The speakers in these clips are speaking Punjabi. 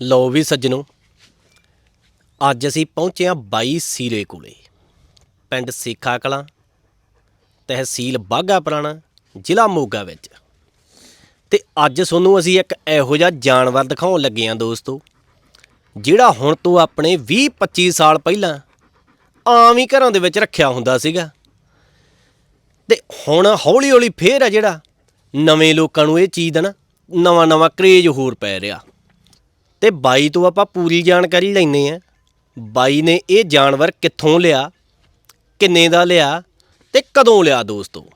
ਲਓ ਵੀ ਸੱਜਣੋ, ਅੱਜ ਅਸੀਂ ਪਹੁੰਚੇ ਹਾਂ ਬਾਈ ਸੀਰੇ ਕੋਲੇ। ਪਿੰਡ ਸੇਖਾ ਕਲਾਂ, ਤਹਿਸੀਲ ਬਾਘਾ ਪੁਰਾਣਾ, ਜ਼ਿਲ੍ਹਾ ਮੋਗਾ ਵਿੱਚ। ਤੇ ਅੱਜ ਤੁਹਾਨੂੰ ਅਸੀਂ ਇੱਕ ਇਹੋ ਜਿਹਾ ਜਾਨਵਰ ਦਿਖਾਉਣ ਲੱਗੇ ਹਾਂ ਦੋਸਤੋ, ਜਿਹੜਾ ਹੁਣ ਤੋਂ ਆਪਣੇ 20-25 ਸਾਲ ਪਹਿਲਾਂ ਆਮ ਹੀ ਘਰਾਂ ਦੇ ਵਿੱਚ ਰੱਖਿਆ ਹੁੰਦਾ ਸੀਗਾ। ਤੇ ਹੁਣ ਹੌਲੀ ਹੌਲੀ ਫੇਰ ਆ ਜਿਹੜਾ, ਨਵੇਂ ਲੋਕਾਂ ਨੂੰ ਇਹ ਚੀਜ਼ ਦਾ ਨਾ ਨਵਾਂ ਨਵਾਂ ਕਰੇਜ ਹੋਰ ਪੈ ਰਿਹਾ। ਤੇ ਬਾਈ ਤੋਂ ਆਪਾਂ ਪੂਰੀ ਜਾਣਕਾਰੀ ਲੈਨੇ ਆ ਬਾਈ ਨੇ ਇਹ ਜਾਨਵਰ ਕਿੱਥੋਂ ਲਿਆ, ਕਿੰਨੇ ਦਾ ਲਿਆ ਤੇ ਕਦੋਂ ਲਿਆ ਦੋਸਤੋ?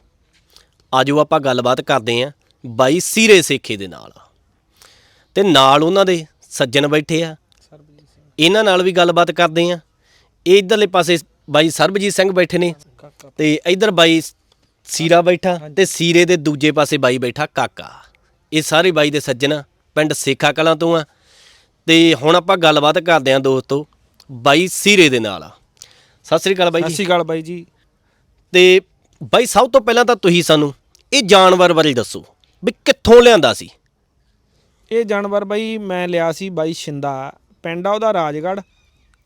ਆਜੋ ਆਪਾਂ ਗੱਲਬਾਤ ਕਰਦੇ ਆਂ ਬਾਈ ਸੀਰੇ ਸੇਖੇ ਦੇ ਨਾਲ। ਤੇ ਨਾਲ ਉਹਨਾਂ ਦੇ ਸੱਜਣ ਬੈਠੇ ਆ। ਇਹਨਾਂ ਨਾਲ ਵੀ ਗੱਲਬਾਤ ਕਰਦੇ ਆਂ ਇਹ ਇਧਰਲੇ ਪਾਸੇ ਬਾਈ ਸਰਬਜੀਤ ਸਿੰਘ ਬੈਠੇ ਨੇ ਤੇ ਇਧਰ ਬਾਈ ਸੀਰਾ ਬੈਠਾ ਤੇ ਸੀਰੇ ਦੇ ਦੂਜੇ ਪਾਸੇ ਬਾਈ ਬੈਠਾ ਕਾਕਾ। ਇਹ ਸਾਰੇ ਬਾਈ ਦੇ ਸੱਜਣ ਪਿੰਡ ਸੇਖਾ ਕਲਾਂ ਤੋਂ ਆ। ਤੇ ਹੁਣ ਆਪਾਂ ਗੱਲਬਾਤ ਕਰਦੇ ਆਂ ਦੋਸਤੋ ਬਾਈ ਸੀਰੇ ਦੇ ਨਾਲ। ਸਤਿ ਸ੍ਰੀ ਅਕਾਲ ਬਾਈ ਸਤਿ ਜੀ ਸ਼੍ਰੀ ਅਕਾਲ ਬਾਈ ਜੀ। ਤੇ ਬਾਈ ਸਭ ਤੋਂ ਪਹਿਲਾਂ ਤਾਂ ਤੁਸੀਂ ਸਾਨੂੰ ਇਹ ਜਾਨਵਰ ਬਾਰੇ ਦੱਸੋ ਵੀ ਕਿੱਥੋਂ ਲਿਆਂਦਾ ਸੀ? ਇਹ ਜਾਨਵਰ ਬਾਈ ਮੈਂ ਲਿਆ ਸੀ ਬਾਈ ਸ਼ਿੰਦਾ। ਪਿੰਡ ਆ ਉਹਦਾ ਰਾਜਗੜ੍ਹ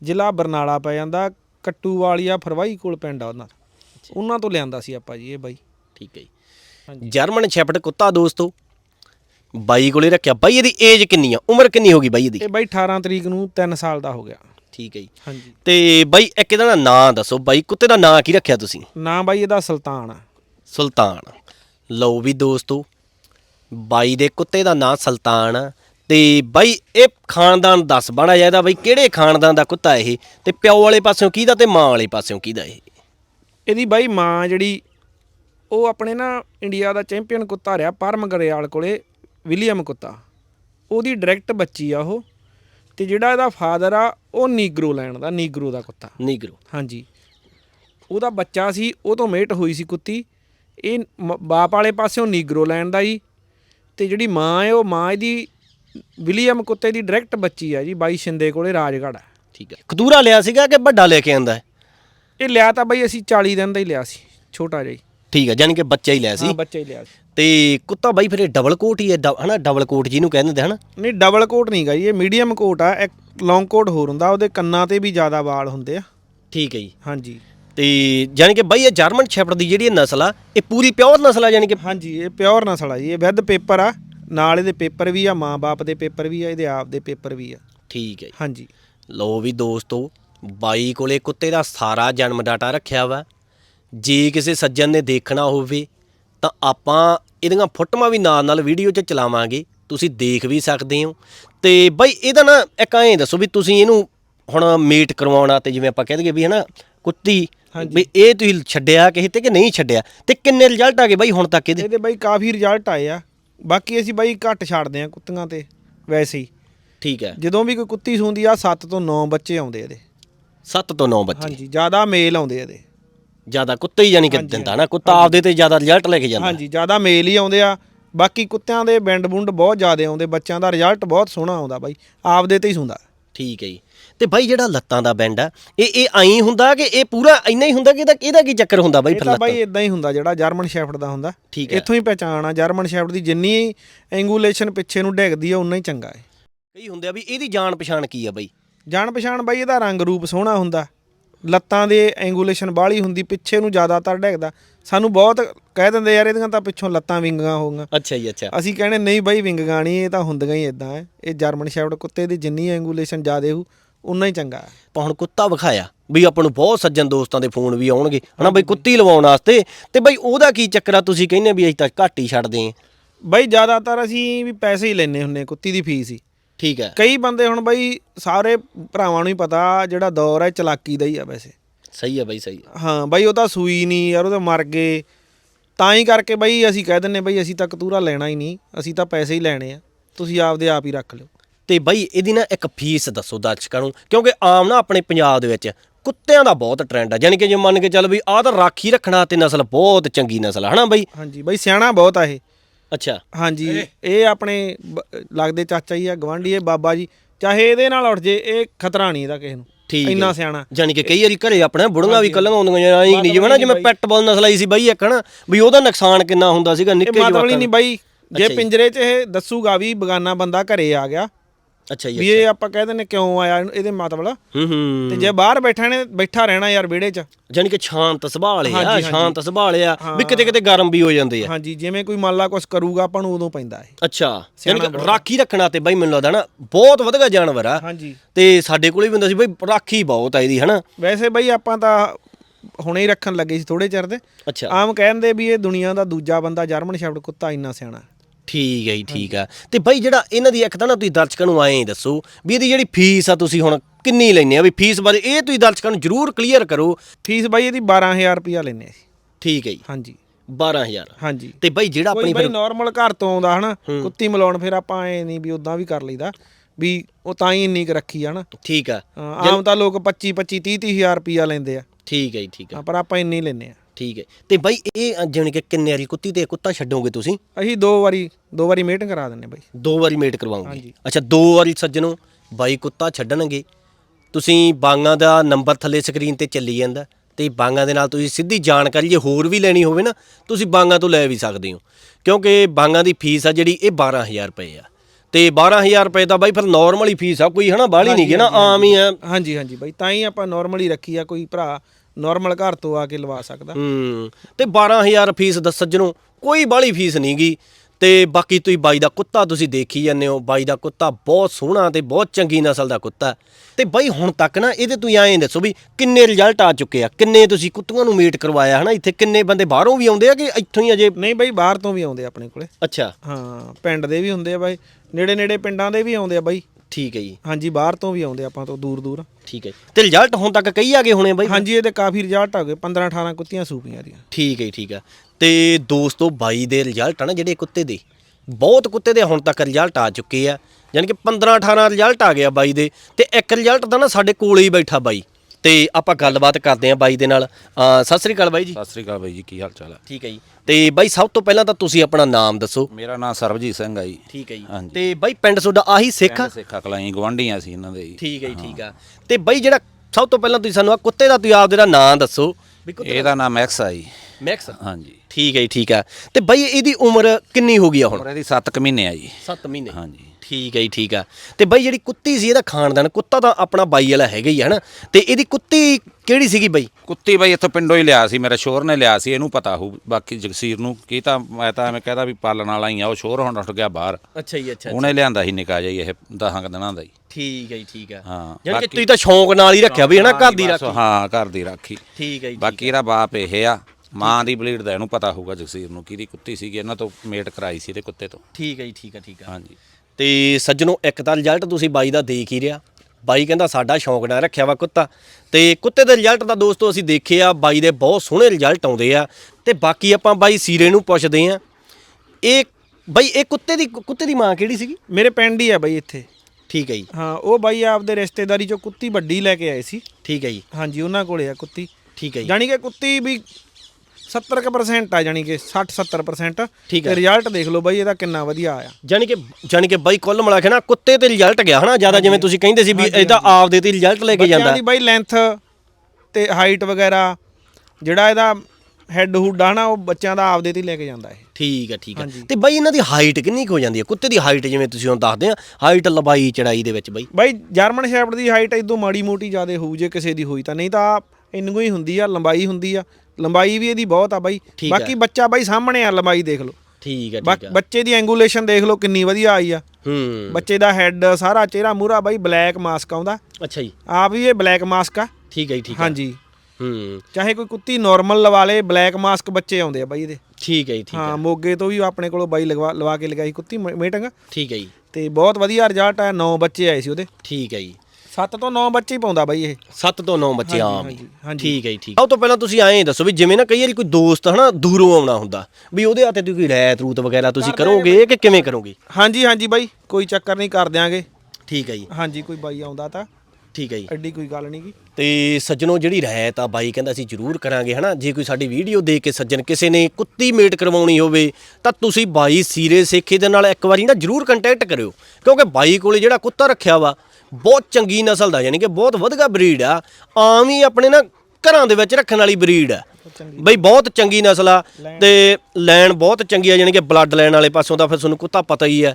ਜ਼ਿਲ੍ਹਾ ਬਰਨਾਲਾ ਪੈ ਜਾਂਦਾ। ਕੱਟੂ ਵਾਲੀਆ ਫਰਵਾਈ ਕੋਲ ਪਿੰਡ ਆ ਉਹਨਾਂ ਦਾ ਉਹਨਾਂ ਤੋਂ ਲਿਆਂਦਾ ਸੀ ਆਪਾਂ ਜੀ ਇਹ ਬਾਈ। ਠੀਕ ਹੈ ਜੀ। ਜਰਮਨ ਸ਼ੈਫਰਡ ਕੁੱਤਾ ਦੋਸਤੋ। ਬਾਈ ਕੋਲੇ ਰੱਖਿਆ। ਬਾਈ ਇਹਦੀ ਏਜ ਕਿੰਨੀ ਆ? ਉਮਰ ਕਿੰਨੀ ਹੋ ਗਈ ਬਾਈ ਇਹਦੀ? ਇਹ ਬਾਈ 18 ਤਰੀਕ ਨੂੰ 3 ਸਾਲ ਦਾ ਹੋ ਗਿਆ। ਠੀਕ ਹੈ ਜੀ। ਹਾਂਜੀ। ਤੇ ਬਾਈ ਇੱਕ ਇਹਦਾ ਨਾਂ ਦੱਸੋ। ਬਾਈ ਕੁੱਤੇ ਦਾ ਨਾਂ ਕੀ ਰੱਖਿਆ ਤੁਸੀਂ? ਨਾਂ ਬਾਈ ਇਹਦਾ ਸੁਲਤਾਨ ਆ। ਸੁਲਤਾਨ। ਲਓ ਵੀ ਦੋਸਤੋ ਬਾਈ ਦੇ ਕੁੱਤੇ ਦਾ ਨਾਂ ਸੁਲਤਾਨ ਆ। ਤੇ ਬਾਈ ਇਹ ਖਾਨਦਾਨ ਦੱਸ ਬਣਾ ਜਾਇਦਾ ਬਾਈ ਕਿਹੜੇ ਖਾਨਦਾਨ ਦਾ ਕੁੱਤਾ ਇਹ? ਤੇ ਪਿਓ ਵਾਲੇ ਪਾਸਿਓਂ ਕਿਹਦਾ ਤੇ ਮਾਂ ਵਾਲੇ ਪਾਸਿਓਂ ਕਿਹਦਾ ਇਹ? ਇਹਦੀ ਬਾਈ ਮਾਂ ਜਿਹੜੀ ਉਹ ਆਪਣੇ ਨਾ ਇੰਡੀਆ ਦਾ ਚੈਂਪੀਅਨ ਕੁੱਤਾ ਰਿਹਾ ਪਰਮ ਗਰੇਵਾਲ ਕੋਲੇ। ਵਿਲੀਅਮ ਕੁੱਤਾ। ਉਹਦੀ ਡਾਇਰੈਕਟ ਬੱਚੀ ਆ ਉਹ ਤੇ ਜਿਹੜਾ ਇਹਦਾ ਫਾਦਰ ਆ ਉਹ ਨੀਗਰੋ ਲੈਣ ਦਾ ਨੀਗਰੋ ਦਾ ਕੁੱਤਾ। ਨੀਗਰੋ। ਹਾਂਜੀ। ਉਹਦਾ ਬੱਚਾ ਸੀ ਉਹ ਤੋਂ ਮੇਟ ਹੋਈ ਸੀ ਕੁੱਤੀ। ਇਹ ਮ- ਬਾਪ ਵਾਲੇ ਪਾਸਿਓਂ ਨੀਗਰੋ ਲੈਣ ਦਾ ਜੀ। ਤੇ ਜਿਹੜੀ ਮਾਂ ਹੈ ਉਹ ਮਾਂ ਇਹਦੀ ਵਿਲੀਅਮ ਕੁੱਤੇ ਦੀ ਡਾਇਰੈਕਟ ਬੱਚੀ ਆ ਜੀ ਬਾਈ ਸ਼ਿੰਦੇ ਕੋਲੇ ਰਾਜਗੜ੍ਹ ਆ। ਠੀਕ ਹੈ ਖਦੂਰਾ ਲਿਆ ਸੀਗਾ ਕਿ ਵੱਡਾ ਲੈ ਕੇ ਆਂਦਾ ਇਹ ਲਿਆ ਤਾਂ ਬਾਈ ਅਸੀਂ 40 ਦਿਨ ਦਾ ਹੀ ਲਿਆ ਸੀ ਛੋਟਾ ਜਿਹਾ ਹੀ। ਠੀਕ ਹੈ ਯਾਨੀ ਕਿ ਬੱਚਾ ਹੀ ਲਿਆ ਸੀ। ਹਾਂ ਬੱਚਾ ਹੀ ਲਿਆ ਸੀ। ਤੇ ਕੁੱਤਾ ਬਾਈ ਫਿਰ ਇਹ ਡਬਲ ਕੋਟ ਹੀ ਹੈ ਹਨਾ ਡਬਲ ਕੋਟ ਜਿਹਨੂੰ ਕਹਿੰਦੇ ਹੁੰਦੇ ਹਨਾ? ਨਹੀਂ ਡਬਲ ਕੋਟ ਨਹੀਂ ਗਾ ਜੀ ਇਹ ਮੀਡੀਅਮ ਕੋਟ ਆ ਇੱਕ ਲੌਂਗ ਕੋਟ ਹੋਰ ਹੁੰਦਾ ਉਹਦੇ ਕੰਨਾਂ ਤੇ ਵੀ ਜ਼ਿਆਦਾ ਵਾਲ ਹੁੰਦੇ ਆ। ਠੀਕ ਹੈ ਜੀ। ਹਾਂਜੀ। ਤੇ ਯਾਨੀ ਕਿ ਬਾਈ ਇਹ ਜਰਮਨ ਸ਼ੈਫਰਡ ਦੀ ਜਿਹੜੀ ਇਹ ਨਸਲ ਆ ਇਹ ਪੂਰੀ ਪਿਓਰ ਨਸਲ ਆ ਯਾਨੀ ਕਿ? ਹਾਂਜੀ ਇਹ ਪਿਓਰ ਨਸਲ ਆ ਜੀ ਇਹ ਵਿਦ ਪੇਪਰ ਆ ਨਾਲ ਇਹਦੇ ਪੇਪਰ ਵੀ ਆ ਮਾਂ-ਬਾਪ ਦੇ ਪੇਪਰ ਵੀ ਆ ਇਹਦੇ ਆਪ ਦੇ ਪੇਪਰ ਵੀ ਆ। ਠੀਕ ਹੈ ਜੀ। ਹਾਂਜੀ। ਲੋ ਵੀ ਦੋਸਤੋ ਬਾਈ ਕੋਲੇ ਕੁੱਤੇ ਦਾ ਸਾਰਾ ਜਨਮ ਡਾਟਾ ਰੱਖਿਆ ਵਾ। ਜੇ ਕਿਸੇ ਸੱਜਣ ਨੇ ਦੇਖਣਾ ਹੋਵੇ ਤਾਂ ਆਪਾਂ ਇਹਦੀਆਂ ਫੋਟੋਆਂ ਵੀ ਨਾਲ ਨਾਲ ਵੀਡੀਓ 'ਚ ਚਲਾਵਾਂਗੇ। ਤੁਸੀਂ ਦੇਖ ਵੀ ਸਕਦੇ ਹੋ। ਤੇ ਬਾਈ ਇਹਦਾ ਨਾ ਇੱਕ ਐਂ ਦੱਸੋ ਵੀ ਤੁਸੀਂ ਇਹਨੂੰ ਹੁਣ ਮੀਟ ਕਰਵਾਉਣਾ ਤੇ ਜਿਵੇਂ ਆਪਾਂ ਕਹਿ ਦਈਏ ਵੀ ਹਨਾ ਕੁੱਤੀ ਵੀ ਇਹ ਤੁਸੀਂ ਛੱਡਿਆ ਕਿਸੇ ਤੇ ਕਿ ਨਹੀਂ ਛੱਡਿਆ? ਤੇ ਕਿੰਨੇ ਰਿਜ਼ਲਟ ਆ ਗਏ ਬਾਈ ਹੁਣ ਤੱਕ ਇਹਦੇ? ਇਹਦੇ ਬਾਈ ਕਾਫੀ ਰਿਜ਼ਲਟ ਆਏ ਆ। ਬਾਕੀ ਅਸੀਂ ਬਾਈ ਘੱਟ ਛੱਡਦੇ ਆ ਕੁੱਤੀਆਂ ਤੇ ਵੈਸੇ ਹੀ। ਠੀਕ ਹੈ। ਜਦੋਂ ਵੀ ਕੋਈ ਕੁੱਤੀ ਸੂੰਦੀ ਆ 7 ਤੋਂ 9 ਬੱਚੇ ਆਉਂਦੇ ਇਹਦੇ। 7 ਤੋਂ 9 ਬੱਚੇ। ਹਾਂਜੀ ਜ਼ਿਆਦਾ ਮੇਲ ਆਉਂਦੇ ਇਹਦੇ। ਜ਼ਿਆਦਾ ਕੁੱਤੇ ਹੀ ਯਾਨੀ ਕਿ ਦਿੰਦਾ ਨਾ ਕੁੱਤਾ ਆਪਦੇ ਤੇ ਜ਼ਿਆਦਾ ਰਿਜ਼ਲਟ ਲੈ ਕੇ ਜਾਂਦਾ। ਹਾਂਜੀ ਜ਼ਿਆਦਾ ਮੇਲ ਹੀ ਆਉਂਦੇ ਆ। ਬਾਕੀ ਕੁੱਤਿਆਂ ਦੇ ਬੈਂਡ ਬੁੰਡ ਬਹੁਤ ਜ਼ਿਆਦਾ ਆਉਂਦੇ ਬੱਚਿਆਂ ਦਾ ਰਿਜ਼ਲਟ ਬਹੁਤ ਸੋਹਣਾ ਆਉਂਦਾ ਬਾਈ। ਆਪਦੇ ਤੇ ਹੀ ਸੁੰਦਾ ਠੀਕ ਹੈ ਜੀ। ਤੇ ਬਾਈ ਜਿਹੜਾ ਲੱਤਾਂ ਦਾ ਬੈਂਡ ਆ ਇਹ ਇਹ ਐਂ ਹੁੰਦਾ ਕਿ ਇਹ ਪੂਰਾ ਇੰਨਾ ਹੀ ਹੁੰਦਾ ਕਿ ਇਹਦਾ ਇਹਦਾ ਕੀ ਚੱਕਰ ਹੁੰਦਾ ਬਾਈ ਇਹ ਫਿਰ ਤਾਂ ਲੱਤਾਂ? ਬਾਈ ਇਦਾਂ ਹੀ ਹੁੰਦਾ ਜਿਹੜਾ ਜਰਮਨ ਸ਼ੈਫਰਡ ਦਾ ਹੁੰਦਾ। ਠੀਕ ਹੈ। ਇੱਥੋਂ ਹੀ ਪਹਿਚਾਣ ਆ। ਜਰਮਨ ਸ਼ੈਫਰਡ ਦੀ ਜਿੰਨੀ ਐਂਗੂਲੇਸ਼ਨ ਪਿੱਛੇ ਨੂੰ ਡਿੱਗਦੀ ਆ ਉਨਾ ਹੀ ਚੰਗਾ ਹੈ ਕਈ ਹੁੰਦੇ ਆ ਵੀ ਇਹਦੀ ਜਾਣ ਪਛਾਣ ਕੀ ਆ ਬਾਈ? ਜਾਣ ਪਛਾਣ ਬਾਈ ਇਹਦਾ ਰੰਗ ਰੂਪ ਸੋਹਣਾ ਹੁੰਦਾ। ਲੱਤਾਂ ਦੇ ਐਂਗੂਲੇਸ਼ਨ ਬਾਹਲੀ ਹੁੰਦੀ ਪਿੱਛੇ ਨੂੰ ਜ਼ਿਆਦਾਤਰ ਡਿੱਗਦਾ ਸਾਨੂੰ ਬਹੁਤ ਕਹਿ ਦਿੰਦੇ ਯਾਰ ਇਹਦੀਆਂ ਤਾਂ ਪਿੱਛੋਂ ਲੱਤਾਂ ਵਿੰਗੀਆਂ ਹੋ ਗਈਆਂ। ਅੱਛਾ ਜੀ ਅੱਛਾ। ਅਸੀਂ ਕਹਿੰਦੇ ਨਹੀਂ ਬਾਈ ਵਿੰਗੀਆਂ ਨਹੀਂ ਇਹ ਤਾਂ ਹੁੰਦੀਆਂ ਹੀ ਇਦਾਂ ਹੈ ਇਹ ਜਰਮਨ ਸ਼ੈਫਰਡ ਕੁੱਤੇ ਦੀ ਜਿੰਨੀ ਐਂਗੂਲੇਸ਼ਨ ਜ਼ਿਆਦੇ ਹੋ ਉਨਾ ਹੀ ਚੰਗਾ ਹੈ ਆਪਾਂ ਹੁਣ ਕੁੱਤਾ ਵਿਖਾਇਆ ਵੀ ਆਪਾਂ ਨੂੰ ਬਹੁਤ ਸੱਜਣ ਦੋਸਤਾਂ ਦੇ ਫੋਨ ਵੀ ਆਉਣਗੇ। ਹਨਾ ਬਾਈ ਕੁੱਤੀ ਲਵਾਉਣ ਵਾਸਤੇ। ਤੇ ਬਾਈ ਉਹਦਾ ਕੀ ਚੱਕਰ ਆ? ਤੁਸੀਂ ਕਹਿੰਦੇ ਵੀ ਅਸੀਂ ਤਾਂ ਘੱਟ ਹੀ ਛੱਡਦੇ ਆਂ। ਬਾਈ ਜ਼ਿਆਦਾਤਰ ਅਸੀਂ ਵੀ ਪੈਸੇ ਹੀ ਲੈਨੇ ਹੁੰਨੇ ਕੁੱਤੀ ਦੀ ਫੀਸ ਹੀ। ਠੀਕ ਹੈ। ਕਈ ਬੰਦੇ ਹੁਣ ਬਾਈ ਸਾਰੇ ਭਰਾਵਾਂ ਨੂੰ ਹੀ ਪਤਾ ਜਿਹੜਾ ਦੌਰ ਹੈ ਚਲਾਕੀ ਦਾ ਹੀ ਆ ਵੈਸੇ। ਸਹੀ ਆ ਬਾਈ ਸਹੀ ਆ ਹਾਂ ਬਾਈ ਉਹ ਤਾਂ ਸੂਈ ਨਹੀਂ ਯਾਰ ਉਹ ਤਾਂ ਮਰ ਗਏ। ਤਾਂ ਹੀ ਕਰਕੇ ਬਾਈ ਅਸੀਂ ਕਹਿ ਦਿੰਨੇ ਬਾਈ ਅਸੀਂ ਤਾਂ ਕਤੂਰਾ ਲੈਣਾ ਹੀ ਨਹੀਂ ਅਸੀਂ ਤਾਂ ਪੈਸੇ ਹੀ ਲੈਣੇ ਆ। ਤੁਸੀਂ ਆਪਦੇ ਆਪ ਹੀ ਰੱਖ ਲਿਓ। ਤੇ ਬਾਈ ਇਹਦੀ ਨਾ ਇੱਕ ਫੀਸ ਦੱਸੋ ਦਰਸ਼ਕਾਂ ਨੂੰ ਕਿਉਂਕਿ ਆਮ ਨਾ ਆਪਣੇ ਪੰਜਾਬ ਦੇ ਵਿੱਚ ਕੁੱਤਿਆਂ ਦਾ ਬਹੁਤ ਟ੍ਰੈਂਡ ਆ ਯਾਨੀ ਕਿ ਜੇ ਮੰਨ ਕੇ ਚੱਲ ਵੀ ਆਹ ਤਾਂ ਰਾਖੀ ਰੱਖਣਾ ਤੇ ਨਸਲ ਬਹੁਤ ਚੰਗੀ ਨਸਲ ਹਨਾ ਬਾਈ? ਹਾਂਜੀ ਬਾਈ ਸਿਆਣਾ ਬਹੁਤ ਆ ਇਹ। ਅੱਛਾ। ਹਾਂਜੀ ਇਹ ਆਪਣੇ ਬ- ਲੱਗਦੇ ਚਾਚਾ ਜੀ ਆ ਗਵਾਂਢੀ ਇਹ ਬਾਬਾ ਜੀ ਚਾਹੇ ਇਹਦੇ ਨਾਲ ਉੱਠ ਜੇ ਇਹ ਖਤਰਾ ਨਹੀਂ ਇਹਦਾ ਕਿਸੇ ਨੂੰ। ਠੀਕ। ਇੰਨਾ ਸਿਆਣਾ। ਜਾਨੀ ਕਿ ਕਈ ਵਾਰੀ ਘਰੇ ਆਪਣੇ ਬੁੜੀਆਂ ਵੀ ਕੱਲੀਆਂ ਆਉਂਦੀਆਂ ਜਾਂ ਐਂ ਨਹੀਂ ਜਿਵੇਂ ਨਾ ਜਿਵੇਂ ਪੈਟ ਬੋਲ ਨਸਲ ਆਈ ਸੀ ਬਾਈ ਇੱਕ ਹਨਾ ਵੀ ਉਹਦਾ ਨੁਕਸਾਨ ਕਿੰਨਾ ਹੁੰਦਾ ਸੀਗਾ ਇਹ ਨਿੱਕੇ ਮਤਲਬ ਜਵਾਕਾਂ ਨਹੀਂ ਬਾਈ ਜੀ। ਪਿੰਜਰੇ 'ਚ ਇਹ ਦੱਸੂਗਾ ਵੀ ਬਗਾਨਾ ਬੰਦਾ ਘਰੇ ਆ ਗਿਆ ਅੱਛਾ ਜੀ ਵੀ ਇਹ ਆਪਾਂ ਕਹਿ ਦਿੰਦੇ ਕਿਉਂ ਆਇਆ ਇਹਦੇ ਮਤਲਬ ਹੂੰ ਹੂੰ। ਤੇ ਜੇ ਬਾਹਰ ਬੈਠਾ ਨੇ ਬੈਠਾ ਰਹਿਣਾ ਯਾਰ ਵਿਹੜੇ 'ਚ। ਜਾਨੀ ਕਿ ਸ਼ਾਂਤ ਸੁਭਾਅ ਵਾਲੇ ਆ। ਸ਼ਾਂਤ ਸੁਭਾਅ ਵਾਲੇ ਆ ਵੀ ਕਿਤੇ ਕਿਤੇ ਗਰਮ ਵੀ ਹੋ ਜਾਂਦੇ ਆ। ਹਾਂਜੀ ਜਿਵੇਂ ਕੋਈ ਮੰਨ ਲਾ ਕੁਝ ਕਰੂਗਾ ਆਪਾਂ ਨੂੰ ਉਦੋਂ ਪੈਂਦਾ ਇਹ। ਅੱਛਾ ਜਾਨੀ ਕਿ ਰਾਖੀ ਰੱਖਣਾ ਤੇ ਬਾਈ ਮੈਨੂੰ ਲੱਗਦਾ ਨਾ ਬਹੁਤ ਵਧੀਆ ਜਾਨਵਰ ਆ। ਹਾਂਜੀ। ਤੇ ਸਾਡੇ ਕੋਲੇ ਵੀ ਹੁੰਦਾ ਸੀ ਬਾਈ ਰਾਖੀ ਬਹੁਤ ਆ ਇਹਦੀ ਹਨਾ? ਵੈਸੇ ਬਈ ਆਪਾਂ ਤਾਂ ਹੁਣੇ ਹੀ ਰੱਖਣ ਲੱਗੇ ਸੀ ਥੋੜੇ ਚਿਰ ਦੇ। ਆਮ ਕਹਿੰਦੇ ਵੀ ਇਹ ਦੁਨੀਆ ਦਾ ਦੂਜਾ ਬੰਦਾ ਜਰਮਨ ਸ਼ੈਫਰਡ ਕੁੱਤਾ ਇੰਨਾ ਸਿਆਣਾ। ਠੀਕ ਹੈ ਜੀ ਠੀਕ ਆ ਤੇ ਬਾਈ ਜਿਹੜਾ ਇਹਨਾਂ ਦੀ ਇੱਕ ਤਾਂ ਨਾ ਤੁਸੀਂ ਦਰਸ਼ਕਾਂ ਨੂੰ ਆਏ ਦੱਸੋ ਵੀ ਇਹਦੀ ਜਿਹੜੀ ਫੀਸ ਆ ਤੁਸੀਂ ਹੁਣ ਕਿੰਨੀ ਲੈਂਦੇ ਆ? ਵੀ ਫੀਸ ਬਾਰੇ ਇਹ ਤੁਸੀਂ ਦਰਸ਼ਕਾਂ ਨੂੰ ਜਰੂਰ ਕਲੀਅਰ ਕਰੋ। ਫੀਸ ਬਾਈ ਇਹਦੀ 12000 ਰੁਪਿਆ ਲੈਨੇ ਸੀ ਠੀਕ ਹੈ ਜੀ। ਹਾਂਜੀ। 12000 ਹਾਂਜੀ। ਤੇ ਬਾਈ ਜਿਹੜਾ ਕੋਈ ਆਪਣੀ ਬਈ ਫਿਰ ਨਾਰਮਲ ਘਰ ਤੋਂ ਆਉਂਦਾ ਹਨਾ ਕੁੱਤੀ ਮਿਲਾਉਣ ਫਿਰ ਆਪਾਂ ਐ ਨਹੀਂ ਵੀ ਉਦਾਂ ਵੀ ਕਰ ਲਈਦਾ ਵੀ ਉਹ ਤਾਂ ਹੀ ਇੰਨੀ ਕੁ ਰੱਖੀ ਆ ਹਨਾ। ਠੀਕ ਆ। ਆਮ ਤਾਂ ਲੋਕ 25 25 30 30000 ਰੁਪਿਆ ਲੈਂਦੇ ਆ। ਠੀਕ ਹੈ ਜੀ ਠੀਕ ਆ ਪਰ ਆਪਾਂ ਇੰਨੀ ਲੈਨੇ ਆ। ਠੀਕ ਹੈ। ਤੇ ਬਾਈ ਇਹ ਜਾਣੀ ਕਿ ਕਿੰਨੇ ਵਾਰੀ ਕੁੱਤੀ ਤੇ ਕੁੱਤਾ ਛੱਡੋਗੇ ਤੁਸੀਂ? ਅਸੀਂ ਦੋ ਵਾਰੀ ਦੋ ਵਾਰੀ ਮੀਟਿੰਗ ਕਰਾ ਦਿੰਨੇ ਬਾਈ। ਦੋ ਵਾਰੀ ਮੇਟ ਕਰਵਾਉਂਗੇ ਹਾਂਜੀ। ਅੱਛਾ ਦੋ ਵਾਰੀ ਸੱਜਣੋ ਬਾਈ ਕੁੱਤਾ ਛੱਡਣਗੇ। ਤੁਸੀਂ ਬਾਂਗਾਂ ਦਾ ਨੰਬਰ ਥੱਲੇ ਸਕਰੀਨ ਤੇ ਚੱਲੀ ਜਾਂਦਾ। ਤੇ ਬਾਂਗਾਂ ਦੇ ਨਾਲ ਤੁਸੀਂ ਸਿੱਧੀ ਜਾਣਕਾਰੀ ਜੇ ਹੋਰ ਵੀ ਲੈਣੀ ਹੋਵੇ ਨਾ ਤੁਸੀਂ ਬਾਂਗਾਂ ਤੋਂ ਲੈ ਵੀ ਸਕਦੇ ਹੋ। ਕਿਉਂਕਿ ਬਾਂਗਾਂ ਦੀ ਫੀਸ ਆ ਜਿਹੜੀ ਇਹ 12000 ਰੁਪਏ ਆ। ਤੇ 12000 ਰੁਪਏ ਦਾ ਬਾਈ ਫਿਰ ਨਾਰਮਲ ਹੀ ਫੀਸ ਆ ਕੋਈ ਹਨਾ ਬਾਹਲੀ ਨਹੀਂ ਗੇ ਨਾ ਆਮ ਹੀ ਆ। ਹਾਂਜੀ ਹਾਂਜੀ ਬਾਈ ਤਾਂ ਹੀ ਆਪਾਂ ਨਾਰਮਲੀ ਰੱਖੀ ਆ ਕੋਈ ਭਰਾ। ਨਾਰਮਲ ਘਰ ਤੋਂ ਆ ਕੇ ਲਵਾ ਸਕਦਾ। ਹੂੰ ਤੇ 12000 ਫੀਸ ਦਾ ਸੱਜਣੋ ਕੋਈ ਬਾਹਲੀ ਫੀਸ ਨਹੀਂਗੀ ਤੇ ਬਾਕੀ ਤੁਸੀਂ ਬਾਈ ਦਾ ਕੁੱਤਾ ਤੁਸੀਂ ਦੇਖੀ ਜਾਂਦੇ ਹੋ। ਬਾਈ ਦਾ ਕੁੱਤਾ ਬਹੁਤ ਸੋਹਣਾ ਤੇ ਬਹੁਤ ਚੰਗੀ ਨਸਲ ਦਾ ਕੁੱਤਾ। ਤੇ ਬਾਈ ਹੁਣ ਤੱਕ ਨਾ ਇਹਦੇ ਤੁਸੀਂ ਐਂ ਦੱਸੋ ਵੀ ਕਿੰਨੇ ਰਿਜ਼ਲਟ ਆ ਚੁੱਕੇ ਆ? ਕਿੰਨੇ ਤੁਸੀਂ ਕੁੱਤਿਆਂ ਨੂੰ ਮੀਟ ਕਰਵਾਇਆ ਹਨਾ? ਇੱਥੇ ਕਿੰਨੇ ਬੰਦੇ ਬਾਹਰੋਂ ਵੀ ਆਉਂਦੇ ਆ ਕਿ ਇੱਥੋਂ ਹੀ ਅਜੇ? ਨਹੀਂ ਬਾਈ ਬਾਹਰ ਤੋਂ ਵੀ ਆਉਂਦੇ ਆਪਣੇ ਕੋਲੇ। ਅੱਛਾ। ਹਾਂ ਪਿੰਡ ਦੇ ਵੀ ਹੁੰਦੇ ਆ ਬਾਈ। ਨੇੜੇ ਨੇੜੇ ਪਿੰਡਾਂ ਦੇ ਵੀ ਆਉਂਦੇ ਆ ਬਾਈ। ਠੀਕ ਹੈ ਜੀ। ਹਾਂਜੀ ਬਾਹਰ ਤੋਂ ਵੀ ਆਉਂਦੇ ਆਪਾਂ ਤੋਂ ਦੂਰ ਦੂਰ। ਠੀਕ ਹੈ ਜੀ। ਤੇ ਰਿਜ਼ਲਟ ਹੁਣ ਤੱਕ ਕਈ ਆ ਗਏ ਹੋਣੇ ਬਾਈ? ਹਾਂਜੀ ਇਹਦੇ ਕਾਫੀ ਰਿਜ਼ਲਟ ਆ ਗਏ 15 18 ਕੁੱਤੀਆਂ ਸੂਪੀਆਂ ਦੀਆਂ ਠੀਕ ਹੈ ਜੀ, ਠੀਕ ਆ ਤੇ ਦੋਸਤੋ ਬਾਈ ਦੇ ਰਿਜ਼ਲਟ ਆ ਨਾ ਜਿਹੜੇ ਕੁੱਤੇ ਦੇ। ਬਹੁਤ ਕੁੱਤੇ ਦੇ ਹੁਣ ਤੱਕ ਰਿਜ਼ਲਟ ਆ ਚੁੱਕੇ ਆ। ਯਾਨੀ ਕਿ 15 18 ਰਿਜ਼ਲਟ ਆ ਗਿਆ ਬਾਈ ਦੇ। ਤੇ ਇੱਕ ਰਿਜ਼ਲਟ ਦਾ ਨਾ ਸਾਡੇ ਕੋਲੇ ਹੀ ਬੈਠਾ ਬਾਈ। ਤੇ ਆਪਾਂ ਗੱਲਬਾਤ ਕਰਦੇ ਆ ਬਾਈ ਦੇ ਨਾਲ। ਅਹ ਸਤਿ ਸ੍ਰੀ ਅਕਾਲ ਬਾਈ ਜੀ। ਸਤਿ ਸ੍ਰੀ ਅਕਾਲ ਬਾਈ ਜੀ ਕੀ ਹਾਲ ਚਾਲ ਹੈ ਠੀਕ ਹੈ ਜੀ। ਤੇ ਬਾਈ ਸਭ ਤੋਂ ਪਹਿਲਾਂ ਤਾਂ ਤੁਸੀਂ ਆਪਣਾ ਨਾਮ ਦੱਸੋ। ਮੇਰਾ ਨਾਮ ਸਰਬਜੀਤ ਸਿੰਘ ਆ ਜੀ। ਠੀਕ ਹੈ ਜੀ। ਹਾਂਜੀ। ਤੇ ਬਾਈ ਪਿੰਡ ਤੁਹਾਡਾ ਆਹੀ ਸਿੱਖ ਆ? ਸੇਖਾ ਕਲਾਈ ਗਵਾਂਢੀਆਂ ਸੀ ਇਹਨਾਂ ਦੇ ਜੀ। ਠੀਕ ਹੈ ਜੀ ਠੀਕ ਆ। ਤੇ ਬਾਈ ਜਿਹੜਾ ਸਭ ਤੋਂ ਪਹਿਲਾਂ ਤੁਸੀਂ ਸਾਨੂੰ ਆ ਕੁੱਤੇ ਦਾ ਤੁਸੀਂ ਆਪ ਦਾ ਨਾਮ ਦੱਸੋ। ਵੀ ਕੁੱਤੇ ਇਹਦਾ ਨਾਮ ਮੈਕਸ ਆ ਜੀ। ਮੈਕਸ? ਹਾਂਜੀ। ਠੀਕ ਹੈ ਜੀ ਠੀਕ ਆ। ਤੇ ਬਾਈ ਇਹਦੀ ਉਮਰ ਕਿੰਨੀ ਹੋ ਗਈ ਆ ਹੁਣ? ਉਮਰ ਇਹਦੀ 7 ਕੁ ਮਹੀਨੇ ਆ ਜੀ। 7 ਮਹੀਨੇ। ਹਾਂਜੀ। ਠੀਕ ਹੈ ਜੀ ਠੀਕ ਆ। ਤੇ ਬਾਈ ਜਿਹੜੀ ਕੁੱਤੀ ਸੀ ਇਹਦਾ ਖਾਨਦਾਨ ਕੁੱਤਾ ਤਾਂ ਆਪਣਾ ਬਾਈ ਵਾਲਾ ਹੈਗਾ ਹੀ ਹੈ ਹਨਾ? ਤੇ ਇਹਦੀ ਕੁੱਤੀ ਕਿਹੜੀ ਸੀਗੀ ਬਾਈ? ਕੁੱਤੀ ਬਾਈ ਇੱਥੋਂ ਪਿੰਡੋਂ ਹੀ ਲਿਆ ਸੀ ਮੇਰੇ ਸ਼ੋਰ ਨੇ ਲਿਆ ਸੀ ਇਹਨੂੰ ਪਤਾ ਹੋਊ। ਬਾਕੀ ਜਗਸੀਰ ਨੂੰ ਕੀ ਤਾਂ ਮੈਂ ਤਾਂ ਐਵੇਂ ਕਹਦਾ ਵੀ ਪਾਲਣ ਵਾਲਾ ਹੀ ਆ ਉਹ ਸ਼ੋਰ ਹੁਣ ਉੱਠ ਗਿਆ ਬਾਹਰ। ਅੱਛਾ ਜੀ ਅੱਛਾ ਉਹਨੇ ਲਿਆਂਦਾ ਸੀ ਨਿਕਾ ਜਾਈ ਇਹ 10 ਕੁ ਦਿਨਾਂ ਦਾ ਹੀ। ਠੀਕ ਹੈ ਜੀ ਠੀਕ ਆ ਹਾਂ ਯਾਨੀ ਕਿ ਬਾਕੀ- ਤੁਸੀਂ ਤਾਂ ਸ਼ੌਂਕ ਨਾਲ ਹੀ ਰੱਖਿਆ ਵੀ ਹਨਾ ਘਰ ਦੀ ਬਸ, ਰੱਖੀ। ਹਾਂ ਘਰ ਦੀ ਰਾਖੀ। ਠੀਕ ਹੈ ਜੀ ਬਾਕੀ ਇਹਦਾ ਬਾਪ ਇਹ ਆ ਮਾਂ ਦੀ ਬਲੀਡ ਦਾ ਇਹਨੂੰ ਪਤਾ ਹੋਊਗਾ ਜਗਸੀਰ ਨੂੰ ਕਿਹਦੀ ਕੁੱਤੀ ਸੀਗੀ ਇਹਨਾਂ ਤੋਂ ਮੇਟ ਕਰਾਈ ਸੀ ਇਹਦੇ ਕੁੱਤੇ ਤੋਂ। ਠੀਕ ਹੈ ਜੀ ਠੀਕ ਆ ਠੀਕ ਆ ਹਾਂਜੀ। ਤੇ ਸੱਜਣੋ ਇੱਕ ਤਾਂ ਰਿਜ਼ਲਟ ਤੁਸੀਂ ਬਾਈ ਦਾ ਦੇਖ ਹੀ ਰਿਹਾ। ਬਾਈ ਕਹਿੰਦਾ ਸਾਡਾ ਸ਼ੌਂਕ ਨਾਲ ਰੱਖਿਆ ਵਾ ਕੁੱਤਾ। ਤੇ ਕੁੱਤੇ ਦੇ ਰਿਜ਼ਲਟ ਦਾ ਦੋਸਤੋ ਅਸੀਂ ਦੇਖੇ ਆ ਬਾਈ ਦੇ ਬਹੁਤ ਸੋਹਣੇ ਰਿਜ਼ਲਟ ਆਉਂਦੇ ਆ। ਤੇ ਬਾਕੀ ਆਪਾਂ ਬਾਈ ਸੀਰੇ ਨੂੰ ਪੁੱਛਦੇ ਆ। ਇਹ ਬਾਈ ਇਹ ਕੁੱਤੇ ਦੀ ਕੁੱਤੇ ਦੀ ਮਾਂ ਕਿਹੜੀ ਸੀਗੀ? ਮੇਰੇ ਪਿੰਡ ਹੀ ਆ ਬਾਈ ਇੱਥੇ। ਠੀਕ ਹੈ ਜੀ। ਹਾਂ ਉਹ ਬਾਈ ਆਪਦੇ ਰਿਸ਼ਤੇਦਾਰੀ ਚੋਂ ਕੁੱਤੀ ਵੱਡੀ ਲੈ ਕੇ ਆਏ ਸੀ। ਠੀਕ ਹੈ ਜੀ। ਹਾਂਜੀ ਉਹਨਾਂ ਕੋਲੇ ਆ ਕੁੱਤੀ। ਠੀਕ ਹੈ ਜੀ। ਜਾਣੀ ਕਿ ਕੁੱਤੀ ਵੀ 70% ਆ ਜਾਣੀ ਕਿ 60 70% ਠੀਕ ਹੈ। ਰਿਜ਼ਲਟ ਦੇਖ ਲਓ ਬਾਈ ਇਹਦਾ ਕਿੰਨਾ ਵਧੀਆ ਆਇਆ। ਜਾਣੀ ਕਿ ਜਾਣੀ ਕਿ ਬਾਈ ਕੁੱਲ ਮਿਲਾ ਕੇ ਨਾ ਕੁੱਤੇ ਤੇ ਰਿਜ਼ਲਟ ਗਿਆ ਹਨਾ ਜ਼ਿਆਦਾ ਜਿਵੇਂ ਤੁਸੀਂ ਕਹਿੰਦੇ ਸੀ ਵੀ ਇਹਦਾ ਆਪਦੇ ਤੇ ਰਿਜ਼ਲਟ ਲੈ ਕੇ ਬੱਚਿਆਂ ਜਾਂਦਾ। ਦੀ ਬਾਈ ਲੈਂਥ ਤੇ ਹਾਈਟ ਵਗੈਰਾ ਜਿਹੜਾ ਇਹਦਾ ਹੈੱਡ ਹੁੱਡ ਆ ਨਾ ਉਹ ਬੱਚਿਆਂ ਦਾ ਆਪਦੇ ਤੇ ਹੀ ਲੈ ਕੇ ਜਾਂਦਾ ਇਹ। ਠੀਕ ਹੈ ਠੀਕ ਹੈ। ਤੇ ਬਾਈ ਇਹਨਾਂ ਦੀ ਹਾਈਟ ਕਿੰਨੀ ਕੁ ਹੋ ਜਾਂਦੀ ਹੈ? ਕੁੱਤੇ ਦੀ ਹਾਈਟ ਜਿਵੇਂ ਤੁਸੀਂ ਹੁਣ ਦੱਸਦੇ ਆ ਹਾਈਟ ਲੰਬਾਈ ਚੜਾਈ ਦੇ ਵਿੱਚ ਬਾਈ। ਬਾਈ ਜਰਮਨ ਸ਼ੈਫਰਡ ਦੀ ਹਾਈਟ ਇਦੋਂ ਮਾੜੀ ਮੋਟੀ ਜ਼ਿਆਦਾ ਹੋਊ ਜੇ ਕਿਸੇ ਦੀ ਹੋਈ ਤਾਂ। ਨਹੀਂ ਤਾਂ ਇੰਨੂ ਹੀ ਹੁੰਦੀ ਆ ਲੰਬਾਈ ਹੁੰਦੀ ਆ। ਲੰਬਾਈ ਵੀ ਇਹਦੀ ਬਹੁਤ ਆ ਬਾਈ। ਠੀਕ ਆ। ਬਾਕੀ ਬੱਚਾ ਬਾਈ ਸਾਹਮਣੇ ਆ ਲੰਬਾਈ ਦੇਖ ਲਓ। ਠੀਕ ਹੈ ਬਾ- ਠੀਕ ਹੈ ਬੱਚੇ ਦੀ ਐਂਗੂਲੇਸ਼ਨ ਦੇਖ ਲਓ ਕਿੰਨੀ ਵਧੀਆ ਆਈ ਆ। ਹੂੰ। ਬੱਚੇ ਦਾ ਹੈੱਡ ਸਾਰਾ ਚਿਹਰਾ ਮੂਰਾ ਬਾਈ ਬਲੈਕ ਮਾਸਕ ਆਉਂਦਾ ਅੱਛਾ ਜੀ। ਆਪ ਵੀ ਇਹ ਬਲੈਕ ਮਾਸਕ ਆ। ਠੀਕ ਹੈ ਜੀ ਠੀਕ ਹੈ ਹਾਂਜੀ। ਹੂੰ। ਚਾਹੇ ਕੋਈ ਕੁੱਤੀ ਨਾਰਮਲ ਲਵਾ ਲੇ ਬਲੈਕ ਮਾਸਕ ਬੱਚੇ ਆਉਂਦੇ ਆ ਬਾਈ ਇਹਦੇ। ਠੀਕ ਹੈ ਜੀ ਠੀਕ ਹੈ ਹਾਂ ਮੋਗੇ ਤੋਂ ਵੀ ਆਪਣੇ ਕੋਲੋਂ ਬਾਈ ਲਗਵਾ ਲਵਾ ਕੇ ਲਗਾਈ ਕੁੱਤੀ ਮੀਟਿੰਗ। ਠੀਕ ਹੈ ਜੀ। ਤੇ ਬਹੁਤ ਵਧੀਆ ਰਿਜ਼ਲਟ ਆ 9 ਬੱਚੇ ਆਏ ਸੀ ਉਹਦੇ। ਠੀਕ ਹੈ ਜੀ। 7 ਤੋਂ 9 ਬੱਚੇ ਹੀ ਪਾਉਂਦਾ ਬਾਈ ਇਹ। 7 ਤੋਂ 9 ਬੱਚੇ ਆਮ ਹੀ। ਠੀਕ ਹੈ ਜੀ ਠੀਕ। ਸਭ ਤੋਂ ਪਹਿਲਾਂ ਤੁਸੀਂ ਐਂ ਦੱਸੋ ਵੀ ਜਿਵੇਂ ਨਾ ਕਈ ਵਾਰੀ ਕੋਈ ਦੋਸਤ ਹਨਾ ਦੂਰੋਂ ਆਉਣਾ ਹੁੰਦਾ ਵੀ ਉਹਦੇ ਹੱਥੇ ਤੁਸੀਂ ਕੋਈ ਰੈਤ ਰੂਤ ਵਗੈਰਾ ਤੁਸੀਂ ਕਰੋਗੇ ਕਿ ਕਿਵੇਂ ਕਰੋਗੇ? ਹਾਂਜੀ ਹਾਂਜੀ ਬਾਈ ਕੋਈ ਚੱਕਰ ਨਹੀਂ ਕਰ ਦਿਆਂਗੇ। ਠੀਕ ਹੈ ਜੀ। ਹਾਂਜੀ ਕੋਈ ਬਾਈ ਆਉਂਦਾ ਤਾਂ। ਠੀਕ ਹੈ ਜੀ। ਐਡੀ ਕੋਈ ਗੱਲ ਨਹੀਂ ਗੀ। ਤੇ ਸੱਜਣੋ ਜਿਹੜੀ ਰਹਿਤ ਆ ਬਾਈ ਕਹਿੰਦਾ ਅਸੀਂ ਜ਼ਰੂਰ ਕਰਾਂਗੇ ਹਨਾ ਜੇ ਕੋਈ ਸਾਡੀ ਵੀਡੀਓ ਦੇਖ ਕੇ ਸੱਜਣ ਕਿਸੇ ਨੇ ਕੁੱਤੀ ਮੇਟ ਕਰਵਾਉਣੀ ਹੋਵੇ ਤਾਂ ਤੁਸੀਂ ਬਾਈ ਸੀਰੇ ਸੇਖੇ ਦੇ ਨਾਲ ਇੱਕ ਵਾਰੀ ਨਾ ਜ਼ਰੂਰ ਕੰਟੈਕਟ ਕਰਿਓ ਕਿਉਂਕਿ ਬਾਈ ਕੋਲੇ ਜਿਹੜਾ ਕੁੱਤਾ ਰੱਖਿਆ ਵਾ ਬਹੁਤ ਚੰਗੀ ਨਸਲ ਦਾ ਯਾਨੀ ਕਿ ਬਹੁਤ ਵਧੀਆ ਬਰੀਡ ਆ। ਆਮ ਹੀ ਆਪਣੇ ਨਾ ਘਰਾਂ ਦੇ ਵਿੱਚ ਰੱਖਣ ਵਾਲੀ ਬਰੀਡ ਆ। ਬਈ ਬਹੁਤ ਚੰਗੀ ਨਸਲ ਆ ਤੇ ਲੈਣ ਬਹੁਤ ਚੰਗੀ ਆ ਯਾਨੀ ਕਿ ਬਲੱਡ ਲੈਣ ਵਾਲੇ ਪਾਸੋਂ ਦਾ ਫਿਰ ਤੁਹਾਨੂੰ ਕੁੱਤਾ ਪਤਾ ਹੀ ਆ।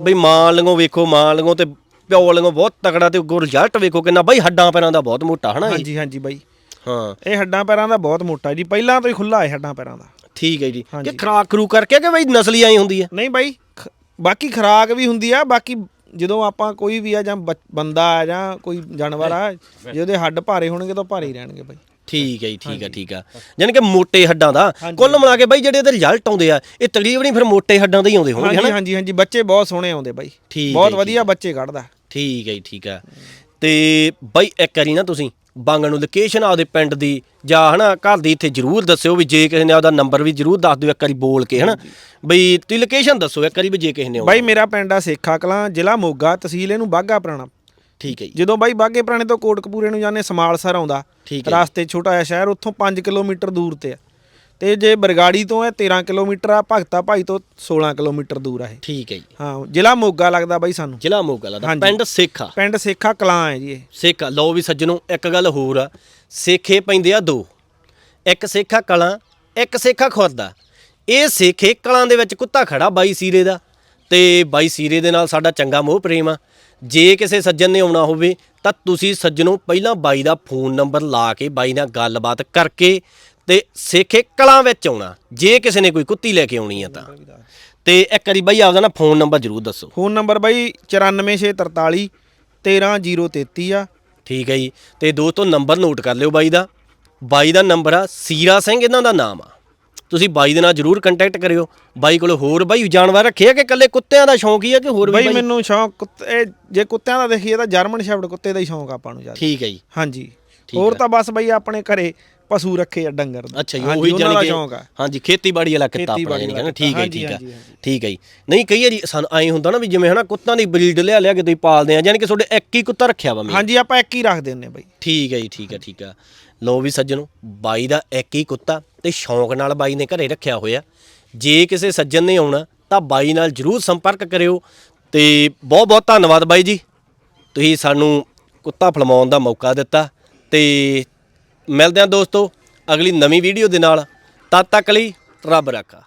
ਬਈ ਮਾਂ ਲੰਗੋ ਵੇਖੋ ਮਾਂ ਲੰਗੋ ਤੇ ਪਿਓ ਵਾਲਿਆਂ ਬਹੁਤ ਤਕੜਾ ਤੇ ਅੱਗੋਂ ਰਿਜ਼ਲਟ ਵੇਖੋ ਕਿੰਨਾ। ਬਾਈ ਹੱਡਾਂ ਪੈਰਾਂ ਦਾ ਬਹੁਤ ਮੋਟਾ ਹਨਾ ਹਾਂਜੀ ਹਾਂਜੀ ਬਾਈ। ਹਾਂ। ਇਹ ਹੱਡਾਂ ਪੈਰਾਂ ਦਾ ਬਹੁਤ ਮੋਟਾ ਜੀ। ਪਹਿਲਾਂ ਤੋਂ ਹੀ ਖੁੱਲਾ ਹੈ ਹੱਡਾਂ ਪੈਰਾਂ ਦਾ। ਠੀਕ ਹੈ ਜੀ। ਕਿ। ਖਰਾਕ ਖਰੂ ਕਰਕੇ ਕਿ ਬਾਈ ਨਸਲੀ ਆਈ ਹੁੰਦੀ ਹੈ ਨਹੀਂ ਬਾਈ ਖ- ਬਾਕੀ ਖਰਾਕ ਵੀ ਹੁੰਦੀ ਆ ਬਾਕੀ ਜਦੋਂ ਆਪਾਂ ਕੋਈ ਵੀ ਆ ਜਾਂ ਬੰਦਾ ਆ ਜਾਂ ਕੋਈ ਜਾਨਵਰ ਆ ਜੇ ਉਹਦੇ ਹੱਡ ਭਾਰੇ ਹੋਣਗੇ ਤਾਂ ਭਾਰੇ ਹੀ ਰਹਿਣਗੇ ਬਾਈ। ਠੀਕ ਹੈ ਜੀ ਠੀਕ ਹੈ ਠੀਕ ਆ। ਯਾਨੀ ਕਿ ਮੋਟੇ ਹੱਡਾਂ ਦਾ ਕੁੱਲ ਮਿਲਾ ਕੇ ਬਾਈ ਜਿਹੜੇ ਇਹਦੇ ਰਿਜ਼ਲਟ ਆਉਂਦੇ ਆ ਇਹ ਤਕਰੀਬਨ ਫਿਰ ਮੋਟੇ ਹੱਡਾਂ ਦੇ ਹੀ ਆਉਂਦੇ ਹੋਣਗੇ ਹਾਂਜੀ ਹਨਾ? ਹਾਂਜੀ ਹਾਂਜੀ ਬੱਚੇ ਬਹੁਤ ਸੋਹਣੇ ਆਉਂਦੇ ਬਾਈ। ਠੀਕ ਹੈ ਬਹੁਤ ਵਧੀਆ ਬੱਚੇ ਕੱਢਦਾ। ਠੀਕ ਹੈ ਜੀ ਠੀਕ ਹੈ। ਤੇ ਬਾਈ ਇੱਕ ਵਾਰੀ ਨਾ ਤੁਸੀਂ ਬਾਂਗਣ ਨੂੰ ਲੋਕੇਸ਼ਨ ਆਪਦੇ ਪਿੰਡ ਦੀ ਜਾਂ ਹਨਾ ਘਰ ਦੀ ਇੱਥੇ ਜਰੂਰ ਦੱਸਿਓ ਵੀ ਜੇ ਕਿਸੇ ਨੇ ਆਪਦਾ ਨੰਬਰ ਵੀ ਜਰੂਰ ਦੱਸ ਦਿਓ ਇੱਕ ਵਾਰੀ ਬੋਲ ਕੇ ਹਨਾ। ਬਈ ਤੁਸੀਂ ਲੋਕੇਸ਼ਨ ਦੱਸੋ ਇੱਕ ਵਾਰੀ ਵੀ ਜੇ ਕਿਸੇ ਨੇ ਆਉਣਾ। ਬਾਈ ਮੇਰਾ ਪਿੰਡ ਆ ਸੇਖਾ ਕਲਾਂ ਜ਼ਿਲ੍ਹਾ ਮੋਗਾ ਤਹਿਸੀਲ ਇਹਨੂੰ ਬਾਗਾ ਪੁਰਾਣਾ। ਠੀਕ ਹੈ ਜੀ। ਜਦੋਂ ਬਾਈ ਬਾਗੇ ਪੁਰਾਣੇ ਤੋਂ ਕੋਟਕਪੂਰੇ ਨੂੰ ਜਾਂਦੇ ਸਮਾਲਸਰ ਆਉਂਦਾ। ਠੀਕ ਹੈ ਰਸਤੇ ਛੋਟਾ ਜਿਹਾ ਸ਼ਹਿਰ ਉੱਥੋਂ 5 ਕਿਲੋਮੀਟਰ ਦੂਰ ਤੇ ਆ। ਤੇ ਜੇ ਬਰਗਾੜੀ ਤੋਂ ਹੈ 13 ਕਿਲੋਮੀਟਰ ਆ ਭਗਤਾ ਭਾਈ ਤੋਂ 16 ਕਿਲੋਮੀਟਰ ਦੂਰ ਆ ਇਹ। ਠੀਕ ਹੈ ਜੀ। ਹਾਂ ਜ਼ਿਲ੍ਹਾ ਮੋਗਾ ਲੱਗਦਾ ਬਾਈ ਸਾਨੂੰ। ਜ਼ਿਲ੍ਹਾ ਮੋਗਾ ਦਾ ਹਾਂਜੀ। ਪਿੰਡ ਸੇਖਾ ਪਿੰਡ ਸੇਖਾ ਕਲਾਂ ਹੈ ਜੀ ਇਹ। ਸੇਖਾ ਲਓ ਵੀ ਸੱਜਣੋ ਇੱਕ ਗੱਲ ਹੋਰ ਆ। ਸੇਖੇ ਪੈਂਦੇ ਆ ਦੋ। ਇੱਕ ਸੇਖਾ ਕਲਾਂ ਇੱਕ ਸੇਖਾ ਖੁਰਦਾ ਇਹ ਸੇਖੇ ਕਲਾਂ ਦੇ ਵਿੱਚ ਕੁੱਤਾ ਖੜਾ ਬਾਈ ਸੀਰੇ ਦਾ। ਤੇ ਬਾਈ ਸੀਰੇ ਦੇ ਨਾਲ ਸਾਡਾ ਚੰਗਾ ਮੋਹ ਪ੍ਰੇਮ ਆ। ਜੇ ਕਿਸੇ ਸੱਜਣ ਨੇ ਆਉਣਾ ਹੋਵੇ ਤਾਂ ਤੁਸੀਂ ਸੱਜਣੋ ਪਹਿਲਾਂ ਬਾਈ ਦਾ ਫੋਨ ਨੰਬਰ ਲਾ ਕੇ ਬਾਈ ਨਾਲ ਗੱਲਬਾਤ ਕਰਕੇ ਤੇ ਸੇਖੇ ਕਲਾਂ ਵਿੱਚ ਆਉਣਾ। ਜੇ ਕਿਸੇ ਨੇ ਕੋਈ ਕੁੱਤੀ ਲੈ ਕੇ ਆਉਣੀ ਆ ਤਾਂ। ਤੇ ਇੱਕ ਵਾਰੀ ਬਾਈ ਆਪਦਾ ਨਾ ਫੋਨ ਨੰਬਰ ਜ਼ਰੂਰ ਦੱਸੋ। ਫੋਨ ਨੰਬਰ ਬਾਈ 94643 13033 ਆ। ਠੀਕ ਹੈ ਜੀ। ਤੇ ਦੋਸਤੋ ਨੰਬਰ ਨੋਟ ਕਰ ਲਿਓ ਬਾਈ ਦਾ। ਬਾਈ ਦਾ ਨੰਬਰ ਆ ਸੀਰਾ ਸਿੰਘ ਇਹਨਾਂ ਦਾ ਨਾਮ ਆ। ਤੁਸੀਂ ਬਾਈ ਦੇ ਨਾਲ ਜਰੂਰ ਕੰਟੈਕਟ ਕਰਿਓ। ਬਾਈ ਕੋਲ ਹੋਰ ਬਾਈ ਜਾਨਵਰ ਰੱਖੇ ਆ ਕਿ ਇਕੱਲੇ ਕੁੱਤਿਆਂ ਦਾ ਸ਼ੌਂਕ ਹੀ ਆ ਕਿ ਹੋਰ ਵੀ ਬਾਈ ਬਾਈ? ਮੈਨੂੰ ਸ਼ੌਂਕ ਕੁੱਤੇ ਜੇ ਕੁੱਤਿਆਂ ਦਾ ਦੇਖੀਏ ਤਾਂ ਜਰਮਨ ਸ਼ੈਫਰਡ ਕੁੱਤੇ ਦਾ ਹੀ ਸ਼ੌਂਕ ਆਪਾਂ ਨੂੰ ਜ਼ਿਆਦਾ। ਠੀਕ ਹੈ ਜੀ। ਹਾਂਜੀ। ਹੋਰ ਤਾਂ ਬਸ ਬਾਈ ਆਪਣੇ ਘਰੇ ਪਸ਼ੂ ਰੱਖੇ ਆ ਡੰਗਰ ਅੱਛਾ ਜੀ ਉਹੀ ਜਾਨੀ ਕਿ ਸ਼ੌਂਕ ਆ। ਹਾਂਜੀ ਖੇਤੀਬਾੜੀ ਵਾਲਾ ਕਿੱਤਾ ਆਪਣਾ ਜਾਨੀ ਕਿ ਠੀਕ ਹੈ ਠੀਕ ਹੈ। ਠੀਕ ਹੈ ਜੀ। ਨਹੀਂ ਕਈ ਵਾਰੀ ਸਾਨੂੰ ਐਂ ਹੁੰਦਾ ਨਾ ਵੀ ਜਿਵੇਂ ਹਨਾ ਕੁੱਤਾਂ ਦੀ ਬਰੀਡ ਲਿਆ ਲਿਆ ਕੇ ਤੁਸੀਂ ਪਾਲਦੇ ਆ ਯਾਨੀ ਕਿ ਤੁਹਾਡੇ ਇੱਕ ਹੀ ਕੁੱਤਾ ਰੱਖਿਆ ਵਾ ਮੈਂ ਹਾਂਜੀ ਆਪਾਂ ਇੱਕ ਹੀ ਰੱਖਦੇ ਹੁੰਨੇ ਬਾਈ। ਠੀਕ ਹੈ ਜੀ ਠੀਕ ਹੈ ਠੀਕ ਹੈ। ਲੋ ਵੀ ਸੱਜਣੋ ਬਾਈ ਦਾ ਇੱਕ ਹੀ ਕੁੱਤਾ ਤੇ ਸ਼ੌਂਕ ਨਾਲ ਬਾਈ ਨੇ ਘਰੇ ਰੱਖਿਆ ਹੋਇਆ। ਜੇ ਕਿਸੇ ਸੱਜਣ ਨੇ ਆਉਣਾ ਤਾਂ ਬਾਈ ਨਾਲ ਜਰੂਰ ਸੰਪਰਕ ਕਰਿਓ। ਤੇ ਬਹੁਤ ਬਹੁਤ ਧੰਨਵਾਦ ਬਾਈ ਜੀ। ਤੁਸੀਂ ਸਾਨੂੰ ਕੁੱਤਾ ਫਲਮਾਉਣ ਦਾ ਮੌਕਾ ਦਿੱਤਾ। ਤੇ ਮਿਲਦੇ ਹਾਂ ਦੋਸਤੋ ਅਗਲੀ ਨਵੀਂ ਵੀਡੀਓ ਦੇ ਨਾਲ। ਤਦ ਤੱਕ ਲਈ ਰੱਬ ਰਾਖਾ।